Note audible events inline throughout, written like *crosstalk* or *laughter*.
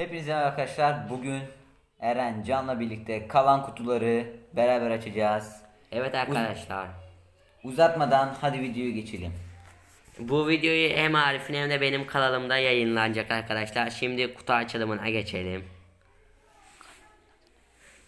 Hepinize arkadaşlar. Bugün Eren Can'la birlikte kalan kutuları beraber açacağız. Evet arkadaşlar. Uzatmadan hadi videoya geçelim. Bu videoyu hem Arif'in hem de benim kanalımda yayınlanacak arkadaşlar. Şimdi kutu açılımına geçelim.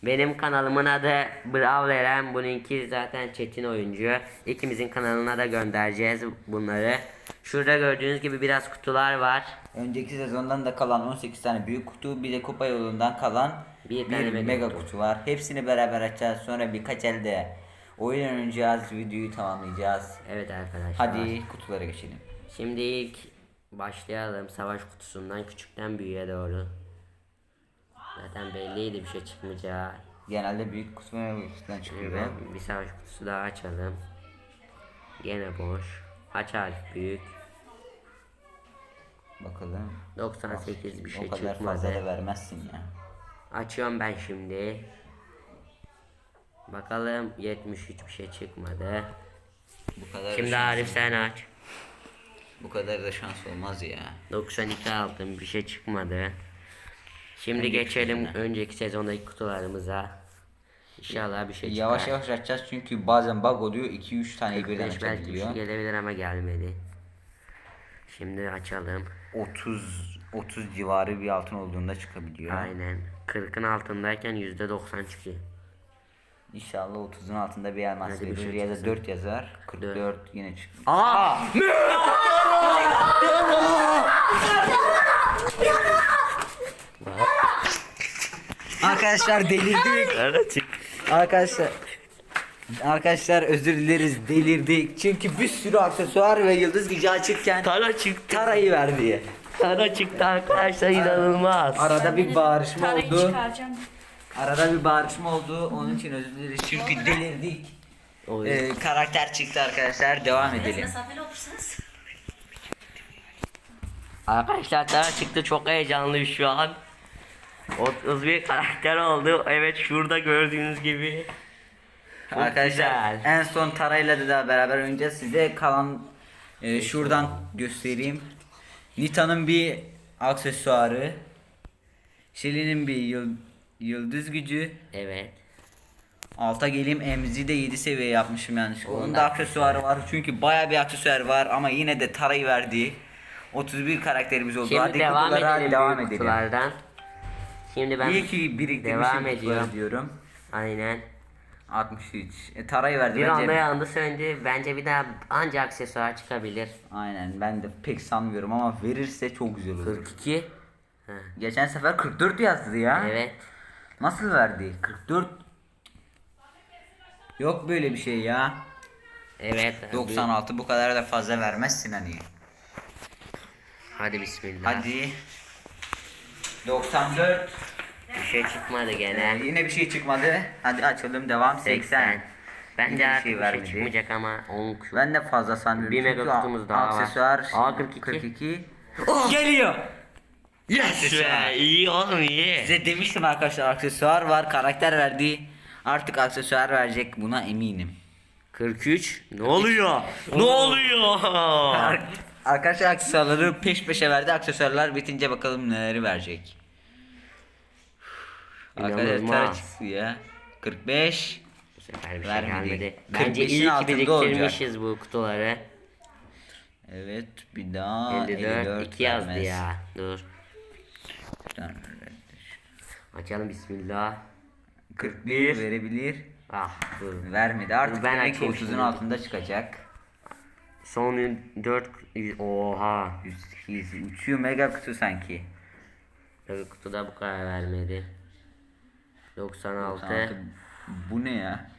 Benim kanalımın adı Bravo Eren. Bununki zaten Çetin Oyuncu. İkimizin kanalına da göndereceğiz bunları. Şurada gördüğünüz gibi biraz kutular var. Önceki sezondan da kalan 18 tane büyük kutu bir de kupa yolundan kalan Bir bir, mega mega kutu. kutu var. Hepsini beraber açacağız. Sonra birkaç elde oyun oynayacağız. Videoyu tamamlayacağız. Evet arkadaşlar. Hadi kutulara geçelim. Şimdi ilk başlayalım savaş kutusundan küçükten büyüğe doğru. Zaten belliydi bir şey çıkmayacağı. Genelde büyük kutu ve kutudan çıkıyor. Evet, bir savaş kutusu daha açalım. Gene boş. Aç harf büyük. Bakalım. 98 bir şey o kadar fazla da çıkmadı. vermezsin ya. Açıyorum ben şimdi. Bakalım 73 bir şey çıkmadı. Bu kadar Şimdi Arif sen aç. bu kadar da şans olmaz ya. 92 aldım bir şey çıkmadı. Şimdi Önceki geçelim sezona. önceki sezondaki kutularımıza. İnşallah bir şey çıkar. Yavaş yavaş açacağız çünkü bazen bug oluyor 2-3 tane birden 45 belki bir açabiliyor. şey gelebilir ama gelmedi. Şimdi açalım. 30 30 civarı bir altın olduğunda çıkabiliyor. Aynen. 40'ın altındayken %90 çıkıyor. İnşallah 30'un altında bir elmas Hadi bir verir şey ya da çıksın. 4 yazar. 44 yine çık. Aa! Arkadaşlar delirdik. Çık. Arkadaşlar Arkadaşlar özür dileriz delirdik. Çünkü bir sürü aksesuar ve yıldız gücü açıkken Tara çıktı. tarayı verdi. Tara çıktı arkadaşlar inanılmaz. Arada bir bağırışma Tarayı oldu. çıkaracağım. Arada bir bağırışma oldu. Onun için özür dileriz. Çünkü delirdik. Oy. Ee, karakter çıktı arkadaşlar. Devam edelim. Mesafeli. Arkadaşlar Tara çıktı çok heyecanlıyım şu an. 31 karakter oldu. Evet şurada gördüğünüz gibi. Çok Arkadaşlar güzel. en son Tara'yla da beraber oynayacağız. Size kalan e, şuradan göstereyim. Nita'nın bir aksesuarı. Shelly'nin bir yıl- yıldız gücü. Evet. Alta geleyim Emzi de 7 seviye yapmışım yanlışlıkla. Onun Onun da aksesuarı var. Çünkü baya bir aksesuar var ama yine de Tara'yı verdi. 31 karakterimiz oldu. Şimdi Hadi devam kutulara edelim devam edelim. kutulardan. Şimdi ben İyi ki devam ediyorum. diyorum. Aynen. 63. E, Tara'yı verdi. Bir Bence- anda yandı söndü. Bence bir daha anca aksesuar çıkabilir. Aynen ben de pek sanmıyorum ama verirse çok güzel olur. 42. Ha. Geçen sefer 44 yazdı ya. Evet. Nasıl verdi? 44. Yok böyle bir şey ya. Evet. 96 bu kadar da fazla vermezsin hani. Hadi bismillah. Hadi. 94. Bir şey çıkmadı Ee, gene. yine bir şey çıkmadı. Hadi açalım devam 80. Bence Yine bir artık şey bir şey vermedi. çıkmayacak ama 10 Ben de fazla sanmıyorum. Bir mega çünkü kutumuz daha var. aksesuar Aa, 42. 42. Geliyor. Yes be iyi oğlum iyi. Size demiştim arkadaşlar aksesuar var, karakter verdi. Artık aksesuar verecek buna eminim. 43. Ne oluyor? ne oluyor? *laughs* Ar- Arkadaşlar aksesuarları peş peşe verdi. Aksesuarlar bitince bakalım neleri verecek. Arkadaşlar çıktı ya. 45. Bu sefer bir şey Vermedi. gelmedi. Bence 45'in iyi ki altında biriktirmişiz bu kutuları. Evet bir daha 54, 54 2 yazdı vermez. ya. Dur. Açalım bismillah. 41 verebilir. Ah dur. Vermedi. Artık Ben demek ki açayım 30'un şimdi. altında çıkacak. Son 4 oha. 108 uçuyor mega kutu sanki. Tabii kutuda bu kadar vermedi. 96. 96. Bu ne ya?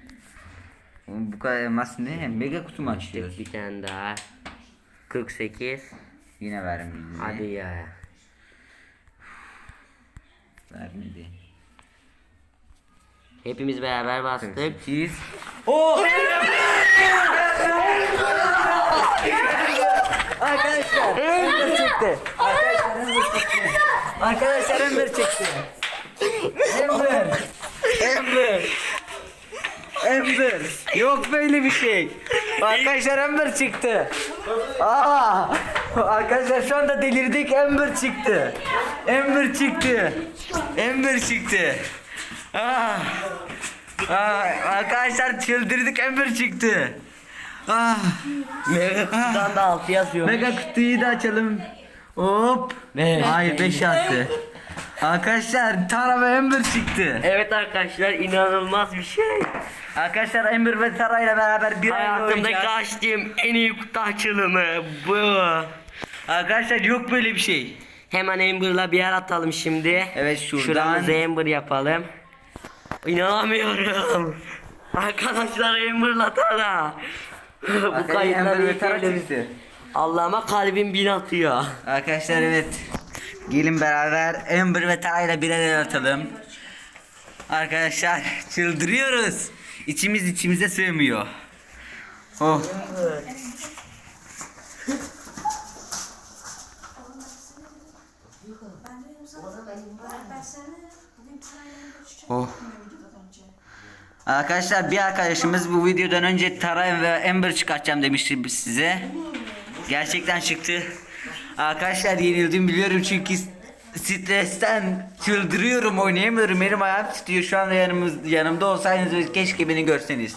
Oğlum bu kadar elmas ne? Mega kutu mu açıyoruz? Bir tane daha. 48. Yine vermedi. Hadi ya. Vermedi. Hepimiz beraber bastık. 48. Oo! Arkadaşlar Ember çıktı. Arkadaşlar Ember çıktı. Arkadaşlar Ember çıktı. Ember. Ember. Ember. Yok böyle bir şey. Arkadaşlar Ember çıktı. Aa! Arkadaşlar şu anda delirdik. Ember çıktı. Ember çıktı. Ember çıktı. Aa! Aa, arkadaşlar çıldırdık Ember çıktı. Ah! Mega kutudan da 6 yazıyor. Mega kutuyu da açalım. Hop. Beş. Hayır 5 yazdı. Arkadaşlar Tara ve Ember çıktı. Evet arkadaşlar inanılmaz bir şey. Arkadaşlar Ember ve Tara ile beraber bir ayda Hayatımda açtığım en iyi kutu açılımı bu. Arkadaşlar yok böyle bir şey. Hemen Amber'la bir yer atalım şimdi. Evet, şuradan. Şuramızı Amber yapalım. İnanamıyorum. Arkadaşlar Amber'la Tara. Bu Arkadaşlar kayıtları yükleyelim. çıktı. Allah'ıma kalbim bin atıyor. Arkadaşlar evet. Gelin beraber Ember ve Tara ile bir araya atalım. Arkadaşlar çıldırıyoruz. İçimiz içimize sığmıyor. Oh. Ben dedim sana. Ben sana bugün parayla görüşeceğim. Oh. Videodan önce. Arkadaşlar bir arkadaşımız bu videodan önce Tara ve Ember çıkartacağım demişti size. Gerçekten çıktı. Arkadaşlar yenildim biliyorum çünkü stresten çıldırıyorum oynayamıyorum. Elim ayağım titriyor şu anda yanımız, yanımda olsaydınız keşke beni görseniz.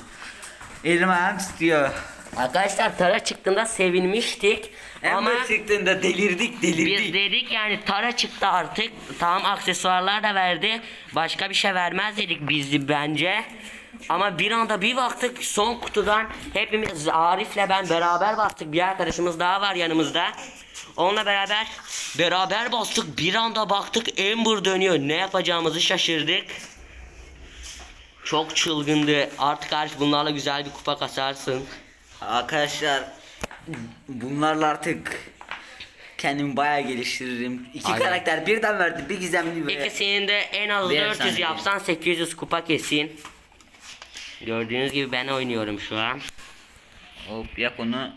Elim ayağım titriyor. Arkadaşlar Tara çıktığında sevinmiştik. Ama çıktığında delirdik delirdik. Biz dedik yani Tara çıktı artık. Tamam aksesuarlar da verdi. Başka bir şey vermez dedik biz bence. Ama bir anda bir baktık son kutudan hepimiz Arif'le ben beraber bastık. Bir arkadaşımız daha var yanımızda. Onunla beraber beraber bastık. Bir anda baktık Amber dönüyor. Ne yapacağımızı şaşırdık. Çok çılgındı. Artık Arif bunlarla güzel bir kupa kasarsın. Arkadaşlar bunlarla artık kendimi bayağı geliştiririm. İki Aynen. karakter birden verdi. Bir gizemli ve İkisinin de en az Bir 400 efsane yapsan 800 kupa kesin. Gördüğünüz gibi ben oynuyorum şu an. Hop yak onu.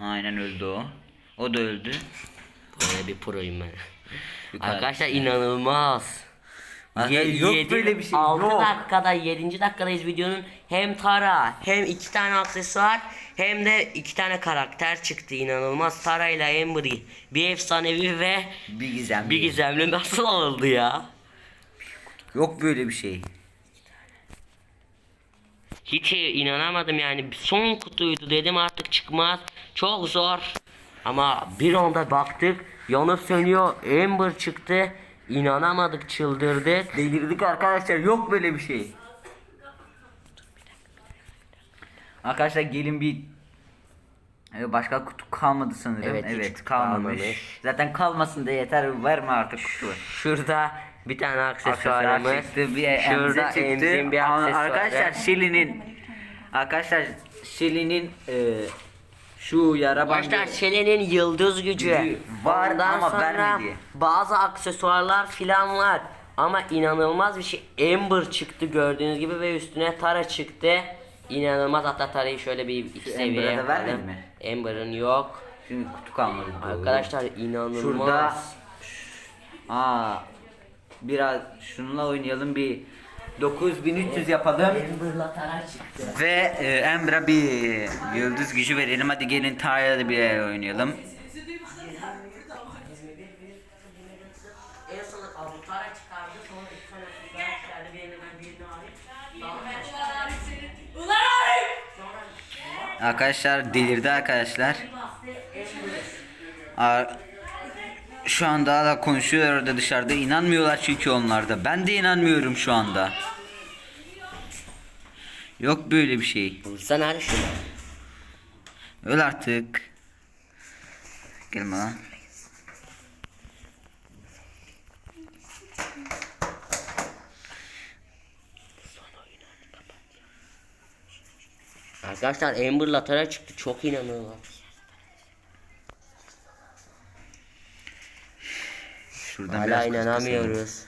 Aynen öldü o. O da öldü. Böyle bir proyum ben. Yukarı. Arkadaşlar inanılmaz. Arkadaşlar yok böyle bir şey, 6 yok. dakikada 7. dakikadayız videonun. Hem Tara hem iki tane aksesuar hem de iki tane karakter çıktı. İnanılmaz. Tara ile Amber'i bir efsanevi ve Bir gizemli. bir gizemli. Nasıl oldu ya? Yok böyle bir şey. Hiç inanamadım yani. Son kutuydu dedim artık çıkmaz. Çok zor. Ama bir anda baktık yanıp sönüyor. Amber çıktı inanamadık çıldırdık Delirdik arkadaşlar. Yok böyle bir şey. Arkadaşlar gelin bir Ee, Başka kutu kalmadı sanırım. Evet, Evet, kalmamış. kalmamış. Zaten kalmasın da yeter. Verme artık kutu. şurada bir tane aksesuarımız çıktı. Bir şurada çıktı. emzin bir aksesuarı Arkadaşlar Shelly'nin Arkadaşlar Shelly'nin e, şu yara Arkadaşlar bandı Şelen'in yıldız gücü. Gücü var Ondan ama vermedi. bazı aksesuarlar filan var. Ama inanılmaz bir şey. Amber çıktı gördüğünüz gibi ve üstüne Tara çıktı. İnanılmaz. Hatta Tara'yı şöyle bir iki seviye Amber'a da yapalım vermedi mi? Amber'ın yok. Şimdi kutu kalmadı. Arkadaşlar inanılmaz. Şurada Aa biraz şununla oynayalım bir 9300 yapalım. Çıktı. Ve e, Emre'e bir yıldız gücü verelim. Hadi gelin Tara'ya da bir oynayalım. Ben birini Arif! Arkadaşlar delirdi arkadaşlar. Ar- şu anda hala konuşuyor orada dışarıda. İnanmıyorlar çünkü onlar da. Ben de inanmıyorum şu anda. Yok böyle bir şey. Sen hadi şunu Öl artık. Gelme lan. Arkadaşlar Amber Latara çıktı çok inanılmaz. Şuradan Hala biraz inanamıyoruz.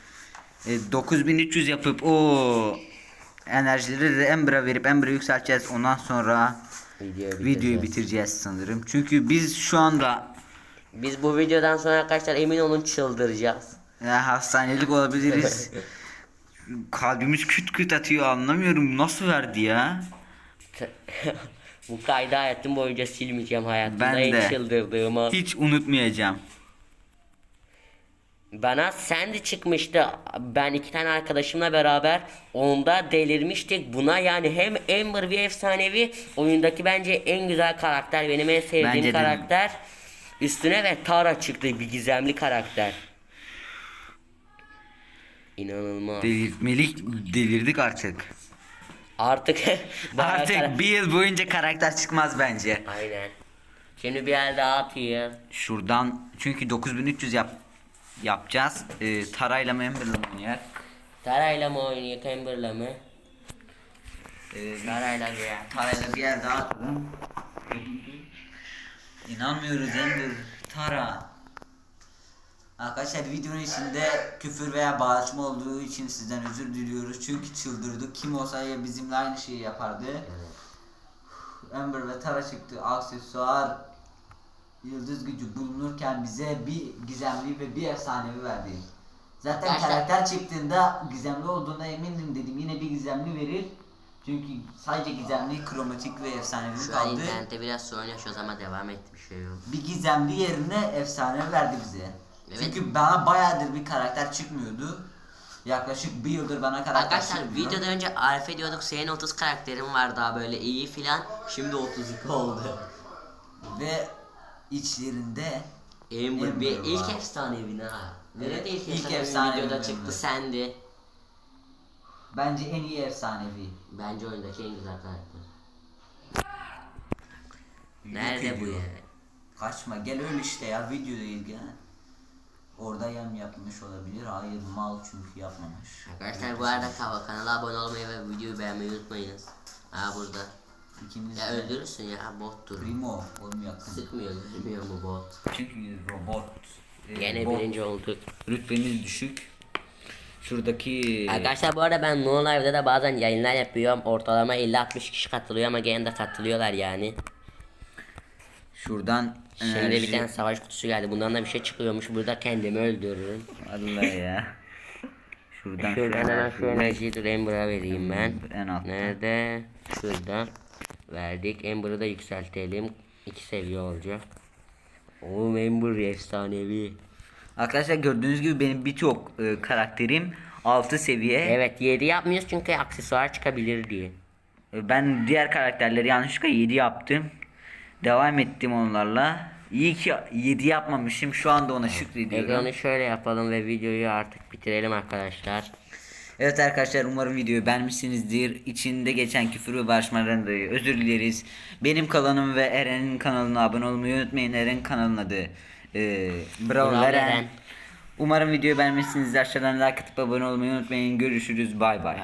E, 9300 yapıp o enerjileri de Ember'a verip Ember'ı yükselteceğiz. Ondan sonra Videoyu videoyu bitireceğiz. sanırım. Çünkü biz şu anda Biz bu videodan sonra arkadaşlar emin olun çıldıracağız. ya, hastanelik olabiliriz. *laughs* Kalbimiz küt küt atıyor anlamıyorum nasıl verdi ya. *laughs* Bu kaydı hayatım boyunca silmeyeceğim hayatımda Ben en de. çıldırdığım o. Hiç unutmayacağım. Bana Sandy çıkmıştı. Ben iki tane arkadaşımla beraber onda delirmiştik. Buna yani hem Amber bir efsanevi oyundaki bence en güzel karakter. Benim en sevdiğim Bence de. karakter. Üstüne ve Tara çıktı bir gizemli karakter. İnanılmaz. Delirtmelik delirdik artık. Artık *laughs* bayağı kara- Artık bir yıl boyunca karakter çıkmaz bence. Aynen. Şimdi bir el daha atayım. Şuradan çünkü 9300 yap yapacağız. Ee, Tarayla mı Ember'la mı oynayak? Tarayla mı oynuyor Amber'la mı? Ee, Tarayla ya. Tarayla bir yer daha atalım. İnanmıyoruz Ember. Tara. Arkadaşlar videonun içinde küfür veya bağırışma olduğu için sizden özür diliyoruz. Çünkü çıldırdık. Kim olsa ya bizimle aynı şeyi yapardı. Ember ve Tara çıktı. Aksesuar yıldız gücü bulunurken bize bir gizemli ve bir efsanevi verdi. Zaten Arkadaşlar- karakter çıktığında gizemli olduğuna emindim dedim. Yine bir gizemli verir. Çünkü sadece gizemli, kromatik ve efsanevi Şu an kaldı. internette biraz sorun yaşıyoruz ama devam etti bir şey yok. Bir gizemli yerine efsane verdi bize. Evet. Çünkü bana bayağıdır bir karakter çıkmıyordu. Yaklaşık bir yıldır bana karakter Arkadaşlar çıkmıyor. videodan önce Arif'e diyorduk senin 30 karakterin var daha böyle iyi filan. Şimdi 32 oldu. Ve içlerinde Amber bir Amber ilk var. efsanevi ha. Evet, Nerede ilk, ilk efsanevi efsanevi videoda çıktı sendi. bence en iyi efsanevi. Bence oyundaki en güzel karakter. Nerede bu ediyor. ya? Kaçma gel öl işte ya videodayız gel. Orada yem yapmış olabilir. Hayır mal çünkü yapmamış. Arkadaşlar bu arada kanala abone olmayı ve videoyu beğenmeyi unutmayınız. Ha burada. İkimiz Ya de öldürürsün ya bottur. Primo oğlum yakın. Sıkmıyor, öldürmüyor mu bot? Çünkü robot. e, Gene bot. birinci olduk. Rütbemiz düşük. Şuradaki Arkadaşlar bu arada ben No Live'da da bazen yayınlar yapıyorum. Ortalama 50-60 kişi katılıyor ama gene de katılıyorlar yani. şuradan Şimdi enerji- bir tane savaş kutusu geldi. Bundan da bir şey çıkıyormuş. Burada kendimi öldürürüm. Allah ya. *laughs* Şuradan Şuradan hemen şu enerjiyi dur Amber'a vereyim ben. En altta. Nerede? Şurada. Verdik. Amber'ı da yükseltelim. İki seviye olacak. Oğlum Amber efsanevi. Arkadaşlar gördüğünüz gibi benim birçok e, karakterim 6 seviye. Evet 7 yapmıyoruz çünkü aksesuar çıkabilir diye. E, Ben diğer karakterleri yanlışlıkla 7 yaptım. Devam ettim onlarla. İyi ki 7 yapmamışım. Şu anda ona şükrediyorum. Ekranı şöyle yapalım ve videoyu artık bitirelim arkadaşlar. Evet arkadaşlar umarım videoyu beğenmişsinizdir. İçinde geçen küfür ve barışmalardan dolayı özür dileriz. Benim kanalım ve Eren'in kanalına abone olmayı unutmayın. Eren kanalının adı e, Bravo, Bravo Eren. Eren. Umarım videoyu beğenmişsinizdir. Aşağıdan like atıp abone olmayı unutmayın. Görüşürüz. Bay bay.